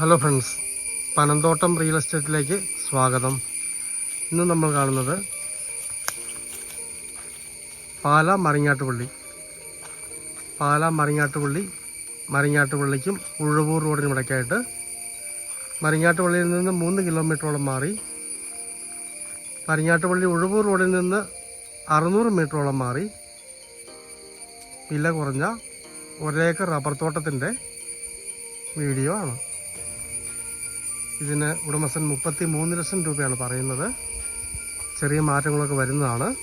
Hello friends Panamthottam real എസ്റ്റേറ്റിലേക്ക് സ്വാഗതം. ഇന്ന് നമ്മൾ കാണുന്നത് പാല മറിങ്ങാട്ടുപള്ളി. പാല മറിങ്ങാട്ടുപള്ളി മറിങ്ങാട്ടുപള്ളിക്കും ഉഴവൂർ റോഡിനും ഇടയ്ക്കായിട്ട് മറിങ്ങാട്ടുപള്ളിയിൽ നിന്ന് മൂന്ന് കിലോമീറ്ററോളം മാറി മറിങ്ങാട്ടുപള്ളി ഉഴവൂർ റോഡിൽ നിന്ന് അറുന്നൂറ് മീറ്ററോളം മാറി വില കുറഞ്ഞ ഒരേക്കർ റബ്ബർ തോട്ടത്തിന്റെ വീഡിയോ ആണ്. ഇതിന് ഉടമസ്ഥൻ മുപ്പത്തി മൂന്ന് ലക്ഷം രൂപയാണ് പറയുന്നത്. ചെറിയ മാറ്റങ്ങളൊക്കെ വരുന്നതാണ്.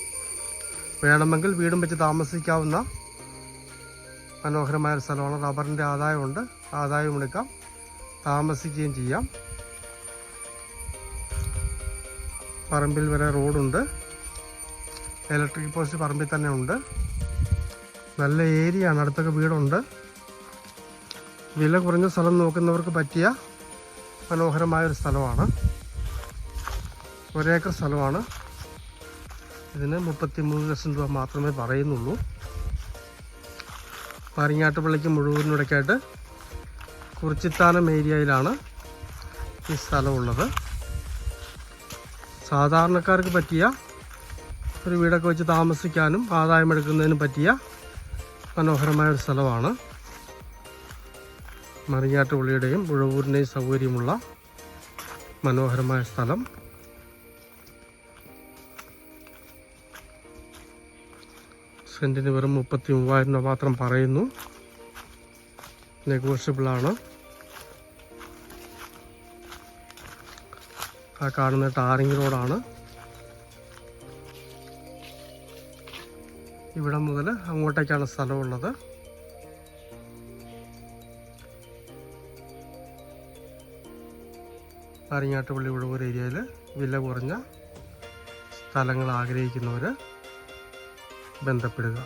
വേണമെങ്കിൽ വീടും വെച്ച് താമസിക്കാവുന്ന മനോഹരമായ ഒരു സ്ഥലമാണ്. റബ്ബറിന്റെ ആദായമുണ്ട്. ആദായം എടുക്കാം. താമസിക്കുകയും ചെയ്യാം. പറമ്പിൽ വരെ റോഡുണ്ട്. ഇലക്ട്രിക് പോസ്റ്റ് പറമ്പിൽ തന്നെ ഉണ്ട്. നല്ല ഏരിയ ആണ് അടുത്തൊക്കെ വീടുണ്ട്. വില കുറഞ്ഞ സ്ഥലം നോക്കുന്നവർക്ക് പറ്റിയ മനോഹരമായ ഒരു സ്ഥലമാണ്. ഒരേക്കർ സ്ഥലമാണ്. ഇതിന് മുപ്പത്തി മൂന്ന് ലക്ഷം രൂപ മാത്രമേ പറയുന്നുള്ളൂ. പാരിങ്ങാട്ടുപള്ളിക്ക് മുഴുവനിടയ്ക്കായിട്ട് കുറിച്ചിത്താനം ഏരിയയിലാണ് ഈ സ്ഥലമുള്ളത്. സാധാരണക്കാർക്ക് പറ്റിയ ഒരു വീടൊക്കെ വെച്ച് താമസിക്കാനും ആദായമെടുക്കുന്നതിനും പറ്റിയ മനോഹരമായ ഒരു സ്ഥലമാണ്. മറിയാട്ടുപള്ളിയുടെയും ഉഴവൂരിന്റെയും സൗകര്യമുള്ള മനോഹരമായ സ്ഥലം. സെന്റിന് വെറും മുപ്പത്തി മൂവായിരം രൂപ മാത്രം പറയുന്നു. നെഗോഷ്യബിളാണ്. ആ കാണുന്ന ടാറിങ് റോഡാണ്. ഇവിടെ മുതൽ അങ്ങോട്ടേക്കാണ് സ്ഥലമുള്ളത്. ആരിങ്ങാട്ടുപള്ളി ഉഴവൂർ ഏരിയയിൽ വില കുറഞ്ഞ സ്ഥലങ്ങൾ ആഗ്രഹിക്കുന്നവർ ബന്ധപ്പെടുക.